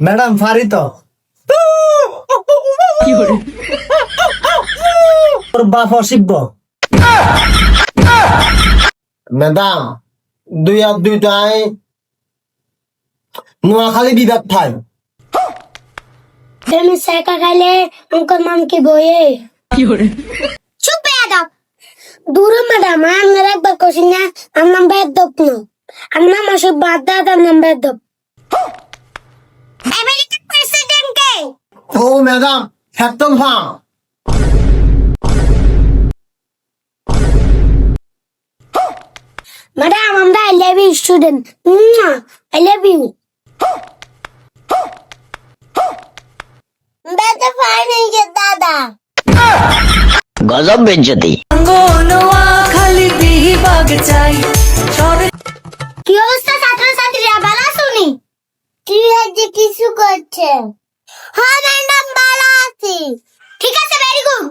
Madam ফারি তো। তোর বাপ অসিব্য ম্যাডাম দুই আর দুইটাই নোয়াখালী বিভাগ ঠাই। তুমি সেকা খাইলে অঙ্কর নাম কি বইয়ে? চুপ বেয়াদব দূরে ম্যাডাম আমার একবার কষি না আমার নাম বেদব ন। আমার নাম আসলে বাদ দাদার নাম বেদব আমেরিকার প্রেসিডেন্ট কে ও ম্যাডাম একদম হ্যাঁ। ম্যাডাম আমরা I love you student I love you বেদব ফাইনাল দাদা গজব বেজ্জতি কি অবস্থা ছাত্র ছাত্রীরা ভালো শুনি কি হয়েছে? কিছু করছে? হ্যাঁ ম্যাডাম ভালো আছি। ঠিক আছে ভেরি গুড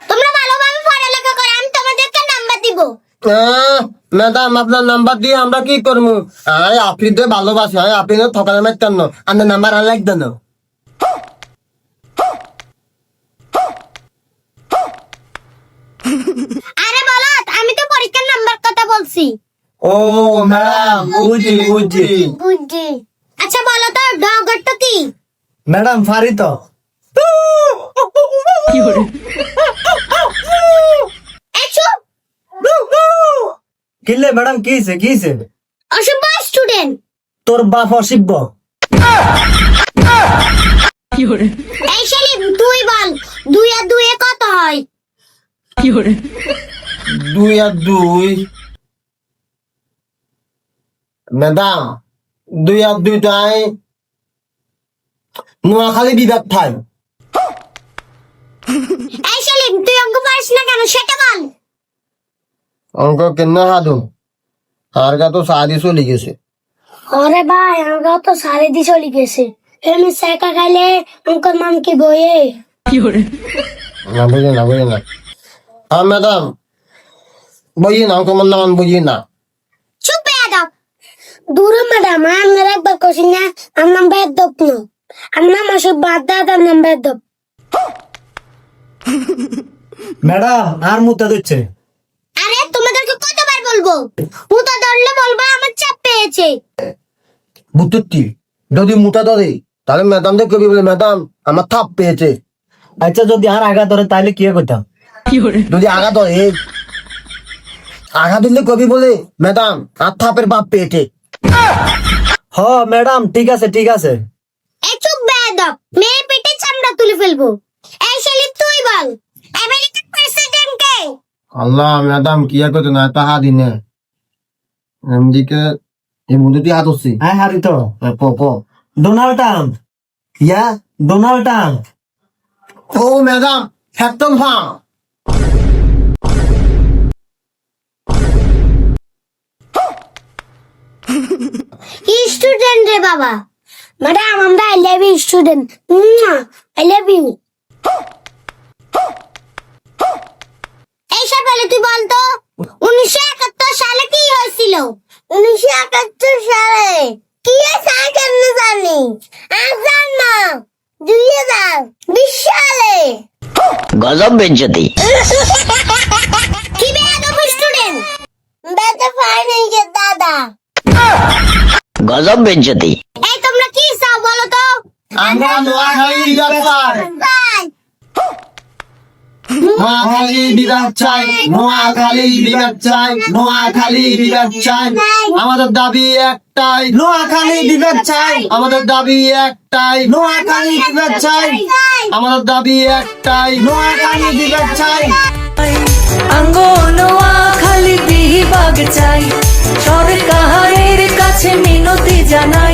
তোমরা ভালোভাবে পড়ালেখা করো আমি তোমাদেরকে নাম্বার দিব। ম্যাডাম আপনার নাম্বার দিয়ে আমরা কি করব আয় আপনি তো ভালোবাসি আয় আপনি তো ঠকানো মারতেন না আপনার নাম্বার আনলাইক দেন আরে বলো আমি তো পরীক্ষার নাম্বার কথা বলছি। ও ম্যাডাম বুঝি বুঝি। বুঝছি আচ্ছা বলো তো ডগরটা কি ম্যাডাম ফারি তো। কিলে ম্যাডাম কি হয়েছে কি হয়েছে অসভ্য স্টুডেন্ট তোর বাপ অসিব্য এই সেলিম তুই বল দুই আর দুয়ে কত হয়? দুই আর দুই? ম্যাডাম দুই আর দুইটাই নোয়াখালী বিভাগ ঠাই এই সেলিম তুই অঙ্ক পারিস না কেন? সেটা বল। অঙ্ক কেন হাদু আর গা তো সাদি চলে গেছে। আরে ভাই আমরা তো সাড়ে দিয়ে চলে গেছে। এমনি সেকা খাইলে অঙ্কর নাম কি বইয়ে? না বুঝি না বুঝি না। হ্যাঁ ম্যাডাম বুঝি না অঙ্ক আমার নাম বুঝি না। চুপ বেয়াদব দূরে ম্যাডাম আমার একবার কষি না। আমার নাম বেদব ন বেদব ম্যাডাম আর মুতা দিচ্ছে আরে তোমাদেরকে কতবার বলব মুতা ধরলে বলবা আমার চাপ পেয়েছে বুতুত্তি যদি মুটা ধরে তাহলে ম্যাডাম কবি বলে ম্যাডাম আমার থাপ পেয়েছে আচ্ছা যদি আর আগা ধরে তাহলে কি করতাম যদি আগা ধরে আগা দিলে কবি বলে ম্যাডাম আর থাপের বাপ পেয়েছে হ ম্যাডাম ঠিক আছে ঠিক আছে এই চুপ বেয়াদব মেরে পেটে চামড়া তুলে ফেলব। এই সেলিম তুই বল আমেরিকার প্রেসিডেন্ট কে? আল্লাহ ম্যাডাম কি আর করতে না তাহা দিনে এমদিকে এই মুদুটি হাত হচ্ছে হ্যাঁ হারি তো প প। Donald Trump yeah Donald Trump ও ম্যাডাম একদম হ্যাঁ স্টুডেন্ট রে বাবা? ম্যাডাম আমরা I love you student I love you এইসব বলে তুই বলতো? উনিশশো একাত্তর সালে কি হয়েছিল? উনিশশো একাত্তর সালে কি হয়েছে কেমনে জানি? আর জান না দুই হাজার বিশ সালে। গজব বেজ্জতি কি বেয়াদব স্টুডেন্ট বেতে ফাইনাল দাদা। গজব বেজ্জতি কি চাও বলো তো? আমরা নোয়াখালী বিভাগ চাই নোয়াখালী চাই নোয়াখালী বিভাগ চাই। নোয়াখালী আমাদের দাবি একটাই নোয়াখালী বিভাগ চাই। আমাদের দাবি একটাই নোয়াখালী বিভাগ চাই। আমাদের দাবি একটাই নোয়াখালী বিভাগ চাই। আঙ্গনওয়া খালি বিভাগ চাই। সরকারের কাছে মিনতি জানাই।